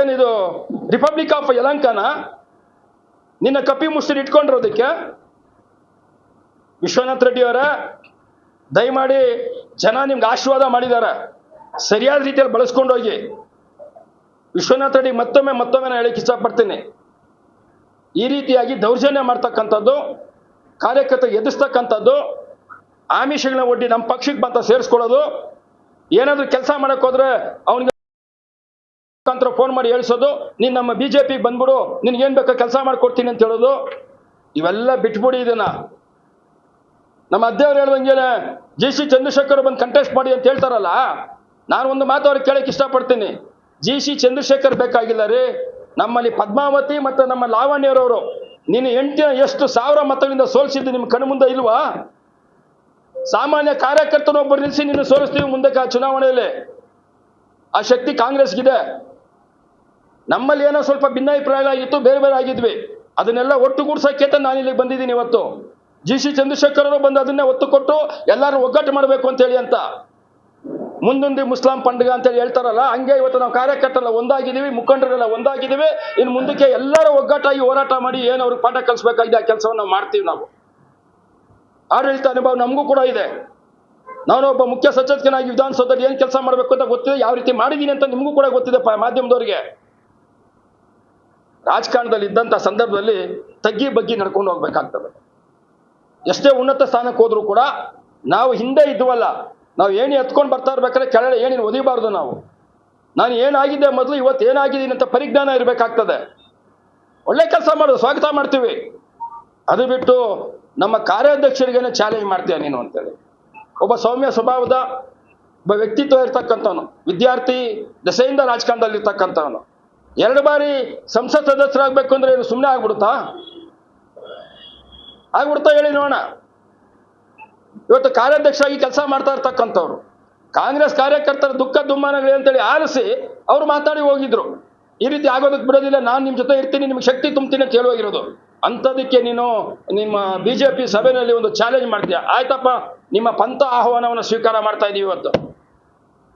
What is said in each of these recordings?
ಏನಿದು? Republic of ಯಲಂಕನ ನಿನ್ನ ಕಪಿ ಮುಷ್ಟಿ ಇಟ್ಕೊಂಡಿರೋದಕ್ಕೆ ವಿಶ್ವನಾಥ್ ರೆಡ್ಡಿ ಅವರ, ದಯಮಾಡಿ ಜನ ನಿಮ್ಗೆ ಆಶೀರ್ವಾದ ಮಾಡಿದ್ದಾರೆ ಸರಿಯಾದ ರೀತಿಯಲ್ಲಿ ಬಳಸ್ಕೊಂಡು ಹೋಗಿ. ವಿಶ್ವನಾಥ್ ರೆಡ್ಡಿ ಮತ್ತೊಮ್ಮೆ ಮತ್ತೊಮ್ಮೆ ನಾನು ಹೇಳಕ್ಕೆ ಇಷ್ಟಪಡ್ತೀನಿ. ಈ ರೀತಿಯಾಗಿ ದೌರ್ಜನ್ಯ ಮಾಡ್ತಕ್ಕಂಥದ್ದು, ಕಾರ್ಯಕರ್ತ ಎದುರಿಸ್ತಕ್ಕಂಥದ್ದು, ಆಮಿಷಗಳನ್ನ ಒಡ್ಡಿ ನಮ್ಮ ಪಕ್ಷಕ್ಕೆ ಬಂತ ಸೇರಿಸ್ಕೊಳ್ಳೋದು, ಏನಾದರೂ ಕೆಲಸ ಮಾಡೋಕ್ಕೋದ್ರೆ ಅವನಿಗೆ ಮುಖಾಂತರ ಫೋನ್ ಮಾಡಿ ಹೇಳಿಸೋದು, ನೀನು ನಮ್ಮ ಬಿ ಜೆ ಪಿಗೆ ಬಂದ್ಬಿಡು ನಿನ್ಗೇನು ಬೇಕೋ ಕೆಲಸ ಮಾಡಿಕೊಡ್ತೀನಿ ಅಂತ ಹೇಳೋದು, ಇವೆಲ್ಲ ಬಿಟ್ಬಿಡಿ ಇದನ್ನ. ನಮ್ಮ ಅಧ್ಯವರು ಹೇಳ್ದಂಗೆ ಜಿ ಸಿ ಚಂದ್ರಶೇಖರ್ ಬಂದು ಕಂಟೆಸ್ಟ್ ಮಾಡಿ ಅಂತ ಹೇಳ್ತಾರಲ್ಲ, ನಾನು ಒಂದು ಮಾತು ಅವ್ರಿಗೆ ಕೇಳಕ್ಕೆ ಇಷ್ಟಪಡ್ತೀನಿ. ಜಿ ಸಿ ಚಂದ್ರಶೇಖರ್ ಬೇಕಾಗಿಲ್ಲ ರೀ, ನಮ್ಮಲ್ಲಿ ಪದ್ಮಾವತಿ ಮತ್ತು ನಮ್ಮ ಲಾವಣ್ಯರವರು, ನೀನು ಎಂಟಿನ ಎಷ್ಟು ಸಾವಿರ ಮತಗಳಿಂದ ಸೋಲಿಸಿದ್ದು ನಿಮ್ಮ ಕಣ್ಣು ಮುಂದೆ ಇಲ್ವಾ? ಸಾಮಾನ್ಯ ಕಾರ್ಯಕರ್ತನೊಬ್ಬರು ನಿಲ್ಲಿಸಿ ನಿನ್ನ ಸೋಲಿಸ್ತೀವಿ ಮುಂದಕ್ಕೆ ಆ ಚುನಾವಣೆಯಲ್ಲಿ. ಆ ಶಕ್ತಿ ಕಾಂಗ್ರೆಸ್ಗಿದೆ. ನಮ್ಮಲ್ಲಿ ಏನೋ ಸ್ವಲ್ಪ ಭಿನ್ನಾಭಿಪ್ರಾಯಗಳಾಗಿತ್ತು, ಬೇರೆ ಬೇರೆ ಆಗಿದ್ವಿ. ಅದನ್ನೆಲ್ಲ ಒಟ್ಟುಗೂಡ್ಸಕ್ಕೆ ನಾನು ಇಲ್ಲಿಗೆ ಬಂದಿದ್ದೀನಿ ಇವತ್ತು. ಜಿ ಸಿ ಚಂದ್ರಶೇಖರ್ ಅವರು ಬಂದು ಅದನ್ನೇ ಒತ್ತು ಕೊಟ್ಟು ಎಲ್ಲರೂ ಒಗ್ಗಟ್ಟು ಮಾಡಬೇಕು ಅಂತೇಳಿ ಅಂತ. ಮುಂದೊಂದು ಮುಸ್ಲಾಂ ಪಂಡಗ ಅಂತೇಳಿ ಹೇಳ್ತಾರಲ್ಲ, ಹಂಗೆ ಇವತ್ತು ನಾವು ಕಾರ್ಯಕರ್ತರೆಲ್ಲ ಒಂದಾಗಿದ್ದೀವಿ, ಮುಖಂಡರೆಲ್ಲ ಒಂದಾಗಿದ್ದೀವಿ. ಇನ್ನು ಮುಂದಕ್ಕೆ ಎಲ್ಲರೂ ಒಗ್ಗಟ್ಟಾಗಿ ಹೋರಾಟ ಮಾಡಿ ಏನು ಅವ್ರಿಗೆ ಪಾಠ ಕಲಿಸ್ಬೇಕಾಗಿದೆ, ಆ ಕೆಲಸವನ್ನು ನಾವು ಮಾಡ್ತೀವಿ ನಾವು. ಆಡಳಿತ ಅನುಭವ ನಮಗೂ ಕೂಡ ಇದೆ. ನಾನು ಒಬ್ಬ ಮುಖ್ಯ ಸಚೇತಕನಾಗಿ ವಿಧಾನಸೌಧದಲ್ಲಿ ಏನು ಕೆಲಸ ಮಾಡಬೇಕು ಅಂತ ಗೊತ್ತಿದೆ, ಯಾವ ರೀತಿ ಮಾಡಿದ್ದೀನಿ ಅಂತ ನಿಮಗೂ ಕೂಡ ಗೊತ್ತಿದೆ ಮಾಧ್ಯಮದವರಿಗೆ. ರಾಜಕಾರಣದಲ್ಲಿ ಇದ್ದಂಥ ಸಂದರ್ಭದಲ್ಲಿ ತಗ್ಗಿ ಬಗ್ಗಿ ನಡ್ಕೊಂಡು ಹೋಗ್ಬೇಕಾಗ್ತದೆ. ಎಷ್ಟೇ ಉನ್ನತ ಸ್ಥಾನಕ್ಕೆ ಹೋದ್ರೂ ಕೂಡ ನಾವು ಹಿಂದೆ ಇದ್ವಲ್ಲ, ನಾವು ಏನು ಎತ್ಕೊಂಡು ಬರ್ತಾ ಇರ್ಬೇಕಾದ್ರೆ ಕೆಳಗಡೆ ಏಣಿನ ಒದಿಬಾರ್ದು ನಾವು. ನಾನು ಏನಾಗಿದ್ದೆ ಮೊದಲು, ಇವತ್ತು ಏನಾಗಿದ್ದೀನಿ ಅಂತ ಪರಿಜ್ಞಾನ ಇರಬೇಕಾಗ್ತದೆ. ಒಳ್ಳೆ ಕೆಲಸ ಮಾಡೋದು ಸ್ವಾಗತ ಮಾಡ್ತೀವಿ. ಅದು ಬಿಟ್ಟು ನಮ್ಮ ಕಾರ್ಯಾಧ್ಯಕ್ಷರಿಗೇನೆ ಚಾಲೆಂಜ್ ಮಾಡ್ತೀಯ ನೀನು ಅಂತೇಳಿ. ಒಬ್ಬ ಸೌಮ್ಯ ಸ್ವಭಾವದ ಒಬ್ಬ ವ್ಯಕ್ತಿತ್ವ ಇರ್ತಕ್ಕಂಥವನು, ವಿದ್ಯಾರ್ಥಿ ದೆಸೆಯಿಂದ ರಾಜಕಾರಣದಲ್ಲಿ ಇರ್ತಕ್ಕಂಥವನು ಎರಡು ಬಾರಿ ಸಂಸತ್ ಸದಸ್ಯರಾಗಬೇಕು ಅಂದ್ರೆ ಏನು ಸುಮ್ಮನೆ ಆಗ್ಬಿಡುತ್ತಾ? ಆಗ್ಬಿಡ್ತಾ ಹೇಳಿ ನೋಡೋಣ. ಇವತ್ತು ಕಾರ್ಯಾಧ್ಯಕ್ಷರಾಗಿ ಕೆಲಸ ಮಾಡ್ತಾ ಇರ್ತಕ್ಕಂಥವ್ರು. ಕಾಂಗ್ರೆಸ್ ಕಾರ್ಯಕರ್ತರ ದುಃಖ ದುಮ್ಮಾನಗಳು ಅಂತೇಳಿ ಆಲಿಸಿ ಅವ್ರು ಮಾತಾಡಿ ಹೋಗಿದ್ರು. ಈ ರೀತಿ ಆಗೋದಕ್ಕೆ ಬಿಡೋದಿಲ್ಲ, ನಾನು ನಿಮ್ಮ ಜೊತೆ ಇರ್ತೀನಿ, ನಿಮ್ಗೆ ಶಕ್ತಿ ತುಂಬ್ತೀನಿ ಅಂತ ಹೇಳುವಾಗಿರೋದು ಅಂಥದಕ್ಕೆ ನೀನು ನಿಮ್ಮ ಬಿ ಜೆ ಪಿ ಸಭೆಯಲ್ಲಿ ಒಂದು ಚಾಲೆಂಜ್ ಮಾಡ್ತೀಯ. ಆಯ್ತಪ್ಪ, ನಿಮ್ಮ ಪಂಥ ಆಹ್ವಾನವನ್ನು ಸ್ವೀಕಾರ ಮಾಡ್ತಾ ಇದ್ದೀವಿ ಇವತ್ತು.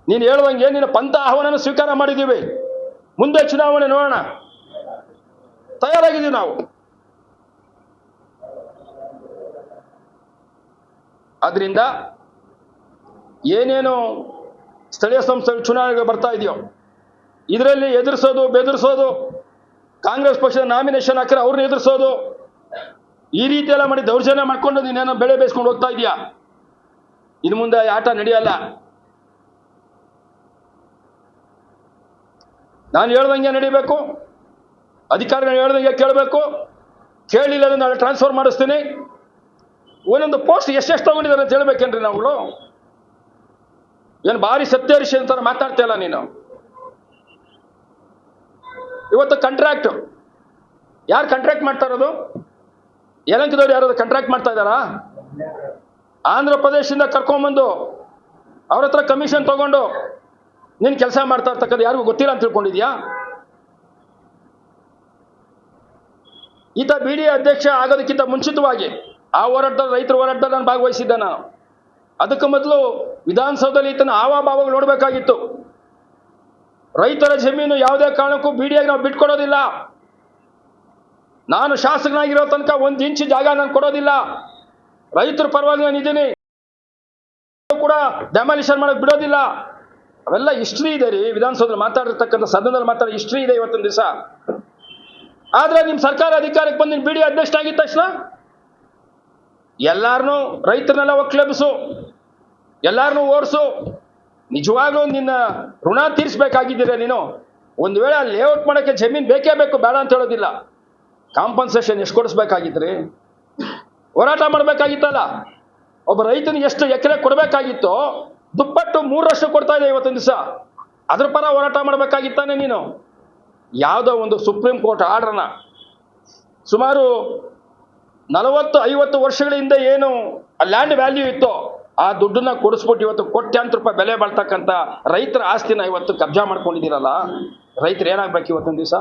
ನೀನು ಹೇಳುವಂಗೆ ನಿನ್ನ ಪಂಥ ಆಹ್ವಾನನ ಸ್ವೀಕಾರ ಮಾಡಿದ್ದೀವಿ ಮುಂದೆ ಚುನಾವಣೆ ನೋಡೋಣ. ತಯಾರಾಗಿದ್ದೀವಿ ನಾವು. ಆದ್ರಿಂದ ಏನೇನು ಸ್ಥಳೀಯ ಸಂಸ್ಥೆಗಳು ಚುನಾವಣೆಗೆ ಬರ್ತಾ ಇದೆಯೋ, ಇದರಲ್ಲಿ ಎದುರಿಸೋದು, ಬೆದರಿಸೋದು, ಕಾಂಗ್ರೆಸ್ ಪಕ್ಷದ ನಾಮಿನೇಷನ್ ಹಾಕಿದ್ರೆ ಅವ್ರನ್ನ ಎದುರಿಸೋದು, ಈ ರೀತಿ ಎಲ್ಲ ಮಾಡಿ ದೌರ್ಜನ್ಯ ಮಾಡ್ಕೊಂಡು ನೀನೇನೋ ಬೆಳೆ ಬೇಯಿಸ್ಕೊಂಡು ಹೋಗ್ತಾ ಇದೀಯಾ? ಇನ್ನು ಮುಂದೆ ಆಟ ನಡೆಯಲ್ಲ. ನಾನು ಹೇಳ್ದಂಗೆ ನಡಿಬೇಕು? ಅಧಿಕಾರಿಗಳು ಹೇಳ್ದಂಗೆ ಕೇಳಬೇಕು? ಕೇಳಿಲ್ಲ ಅಂದ್ರೆ ನಾಳೆ ಟ್ರಾನ್ಸ್ಫರ್ ಮಾಡಿಸ್ತೀನಿ. ಒಂದೊಂದು ಪೋಸ್ಟ್ ಎಷ್ಟೆಷ್ಟು ತಗೊಂಡಿದ್ದಾರೆ ಅಂತ ಹೇಳ್ಬೇಕೇನ್ರಿ ನಾವುಗಳು? ಏನು ಭಾರಿ ಸತ್ಯರಿಷಿ ಅಂತಾರೆ ಮಾತಾಡ್ತಿಯಲ್ಲ ನೀನು. ಇವತ್ತು ಕಾಂಟ್ರಾಕ್ಟ್ ಯಾರು ಕಾಂಟ್ರಾಕ್ಟ್ ಮಾಡ್ತಾ ಇರೋದು? ಯಲಂಕದವ್ರು ಯಾರಾದ್ರು ಕಾಂಟ್ರಾಕ್ಟ್ ಮಾಡ್ತಾ ಇದ್ದಾರಾ? ಆಂಧ್ರ ಪ್ರದೇಶದಿಂದ ಕರ್ಕೊಂಬಂದು ಅವ್ರ ಹತ್ರ ಕಮಿಷನ್ ತಗೊಂಡು ನೀನು ಕೆಲಸ ಮಾಡ್ತಾ ಇರ್ತಕ್ಕಂಥ ಯಾರಿಗೂ ಗೊತ್ತಿಲ್ಲ ಅಂತ ತಿಳ್ಕೊಂಡಿದ್ಯಾ? ಈತ ಬಿ ಡಿ ಅಧ್ಯಕ್ಷ ಆಗೋದಕ್ಕಿಂತ ಮುಂಚಿತವಾಗಿ ಆ ಹೋರಾಟದಲ್ಲಿ, ರೈತರ ಹೋರಾಟದಲ್ಲಿ ನಾನು ಭಾಗವಹಿಸಿದ್ದೆ ನಾನು. ಅದಕ್ಕೆ ಮೊದಲು ವಿಧಾನಸೌಧದಲ್ಲಿ ಈತನ ಭಾವ ನೋಡಬೇಕಾಗಿತ್ತು. ರೈತರ ಜಮೀನು ಯಾವುದೇ ಕಾರಣಕ್ಕೂ ಬಿಡಿಯಾಗಿ ನಾವು ಬಿಟ್ಕೊಡೋದಿಲ್ಲ. ನಾನು ಶಾಸಕನಾಗಿರೋ ತನಕ ಒಂದು ಇಂಚು ಜಾಗ ನಾನು ಕೊಡೋದಿಲ್ಲ. ರೈತರ ಪರವಾಗಿ ನಾನು ಇದ್ದೀನಿ. ಕೂಡ ಡೆಮಾಲಿಷನ್ ಮಾಡಕ್ಕೆ ಬಿಡೋದಿಲ್ಲ. ಅವೆಲ್ಲ ಹಿಸ್ಟ್ರಿ ಇದೆ ರೀ. ವಿಧಾನಸೌಧದಲ್ಲಿ ಮಾತಾಡಿರ್ತಕ್ಕಂಥ ಸದನದಲ್ಲಿ ಮಾತಾಡೋ ಹಿಸ್ಟ್ರಿ ಇದೆ ಇವತ್ತಿನ ದಿವಸ. ಆದ್ರೆ ನಿಮ್ಮ ಸರ್ಕಾರ ಅಧಿಕಾರಕ್ಕೆ ಬಂದಿನ ಬಿಡಿ ಅಧ್ಯಕ್ಷ ಆಗಿದ ತಕ್ಷಣ ಎಲ್ಲಾರನು ರೈತರನ್ನೆಲ್ಲ ಒಕ್ಲೆಬ್ಸು ಎಲ್ಲಾರನು ಓಡಿಸು ನಿಜವಾಗ್ಲೂ ನಿನ್ನ ಋಣ ತೀರಿಸಬೇಕಾಗಿದ್ದೀರ ನೀನು? ಒಂದು ವೇಳೆ ಲೇಔಟ್ ಮಾಡೋಕ್ಕೆ ಜಮೀನು ಬೇಕೇ ಬೇಕು, ಬೇಡ ಅಂತ ಹೇಳೋದಿಲ್ಲ. ಕಾಂಪನ್ಸೇಷನ್ ಎಷ್ಟು ಕೊಡಿಸ್ಬೇಕಾಗಿತ್ರಿ ಹೋರಾಟ ಮಾಡಬೇಕಾಗಿತ್ತಲ್ಲ? ಒಬ್ಬ ರೈತನಿಗೆ ಎಷ್ಟು ಎಕರೆ ಕೊಡಬೇಕಾಗಿತ್ತೋ ದುಪ್ಪಟ್ಟು ಮೂರರಷ್ಟು ಕೊಡ್ತಾ ಇದೆ ಇವತ್ತೊಂದು ದಿವಸ. ಅದ್ರ ಪರ ಹೋರಾಟ ಮಾಡಬೇಕಾಗಿತ್ತಾನೆ ನೀನು. ಯಾವುದೋ ಒಂದು ಸುಪ್ರೀಂ ಕೋರ್ಟ್ ಆರ್ಡ್ರನ್ನ ಸುಮಾರು ನಲವತ್ತು, ಐವತ್ತು ವರ್ಷಗಳ ಹಿಂದೆ ಏನು ಲ್ಯಾಂಡ್ ವ್ಯಾಲ್ಯೂ ಇತ್ತೋ, ಆ ದುಡ್ಡನ್ನ ಕೊಡಿಸ್ಬಿಟ್ಟು ಇವತ್ತು ಕೋಟ್ಯಾಂತರ ರೂಪಾಯಿ ಬೆಲೆ ಬಾಳ್ತಕ್ಕಂಥ ರೈತರ ಆಸ್ತಿನ ಇವತ್ತು ಕಬ್ಜಾ ಮಾಡ್ಕೊಂಡಿದ್ದೀರಲ್ಲ. ರೈತರು ಏನಾಗ್ಬೇಕು ಇವತ್ತೊಂದು ದಿವಸ?